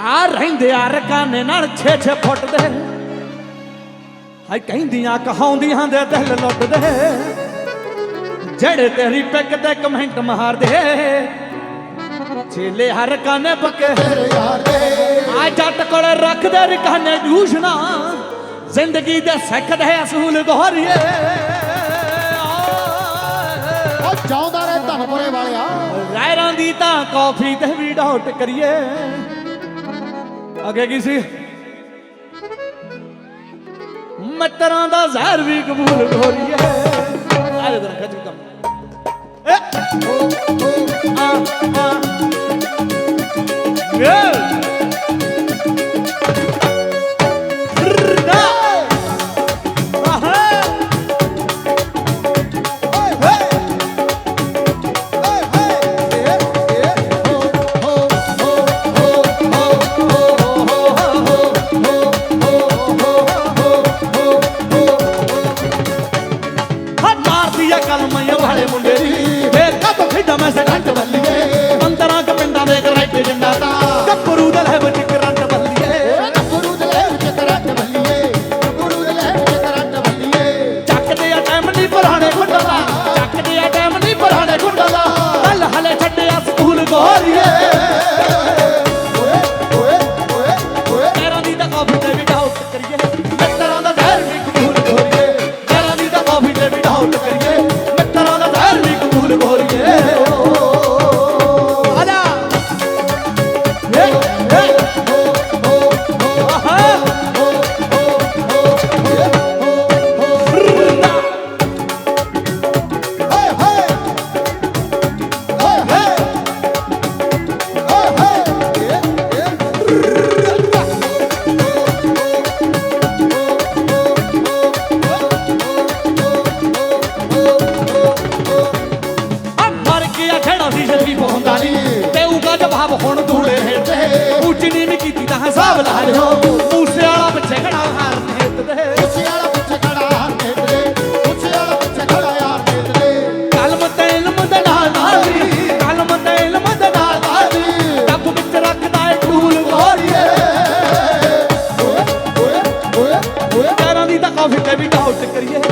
ਆ ਰਹਿੰਦੇ ਆ ਰਕਾਨੇ ਨਾਲ 6-6 ਫੁੱਟ ਦੇ। ਹਾਏ ਕਹਿੰਦੀਆਂ ਕਹਾਉਂਦੀਆਂ ਦੇ ਦਿਲ ਲੁੱਟਦੇ। ਜਿਹੜੇ ਤੇਰੀ ਪਿੱਕ ਤੇ ਕਮੈਂਟ ਮਾਰਦੇ ਛੇਲੇ ਹਰ ਕਾਨੇ ਪੱਕੇ। ਯਾਰ ਦੇ ਆ ਜੱਟ ਕੋਲ ਰੱਖਦੇ ਰਕਾਨੇ ਦੂਸ਼ਣਾ ਜ਼ਿੰਦਗੀ ਦੇ ਸਿੱਖਦੇ ਅਸੂਲ ਗੋਰੀਏ। ਉਹ ਚਾਹੁੰਦਾ ਰਹੇ ਧਨਪੁਰੇ ਵਾਲਿਆ। ਰਾਇਰਾਂ ਦੀ ਤਾਂ ਕਾਫੀ ਤੇ ਵੀ ਡਾਊਟ ਕਰੀਏ। ਅੱਗੇ ਕੀ ਸੀ? ਮੱਤਰਾਂ ਦਾ ਜ਼ਹਿਰ ਵੀ ਕਬੂਲ ਗੋਰੀਏ ਆ ਜਦ ਰੱਖਾ ਕੰਮ। ਏ! ਹਾਂ ਮਾਰਦੀ ਆ ਕਲਮੀਆਂ ਵਾਲੇ ਮੁੰਡੇ ਦੀ। ਫੇਰ ਕਦ ਖੇਡਾਂ ਮੈਂ ਸਟੰਟ ਬੱਲੀਏ ਜਲਦੀ ਪਹੁੰਚਦਾ ਨਹੀਂ ਤੇ ਉਗਾ ਜਵਾਬ ਹੁਣ ਧੂੜੇ ਹੇਠ ਉੱਚ ਨੀਵੀਂ ਕੀਤੀ ਤਾਂ ਹਿਸਾਬ ਲਾ ਲਿਓ। ਮੂਸੇ ਵਾਲਾ ਪਿੱਛੇ ਖੜਾ ਹਾਰ ਨੇਤ ਦੇ ਉੱਚੇ ਵਾਲਾ ਪਿੱਛੇ ਖੜਾ ਯਾਰ ਨੇਤਰੇ ਉੱਚੇ ਵਾਲਾ ਪਿੱਛੇ ਖੜਾ ਯਾਰ ਨੇਤਰੇ ਕਲਮ ਤੇ ਇਲਮ ਦੇ ਨਾਲ ਨਾਲ ਦੀ। ਕਲਮ ਤੇ ਇਲਮ ਦੇ ਨਾਲ ਨਾਲ ਦੀ। ਰੱਬ ਵਿੱਚ ਰੱਖਦਾ ਏ ਟੂਲ ਗੋਰੀਏ ਓਏ ਓਏ ਓਏ ਪੈਰਾਂ ਦੀ ਤਾਂ ਕਾਫੀ ਤੇ ਵੀ ਡਾਊਟ ਕਰੀਏ।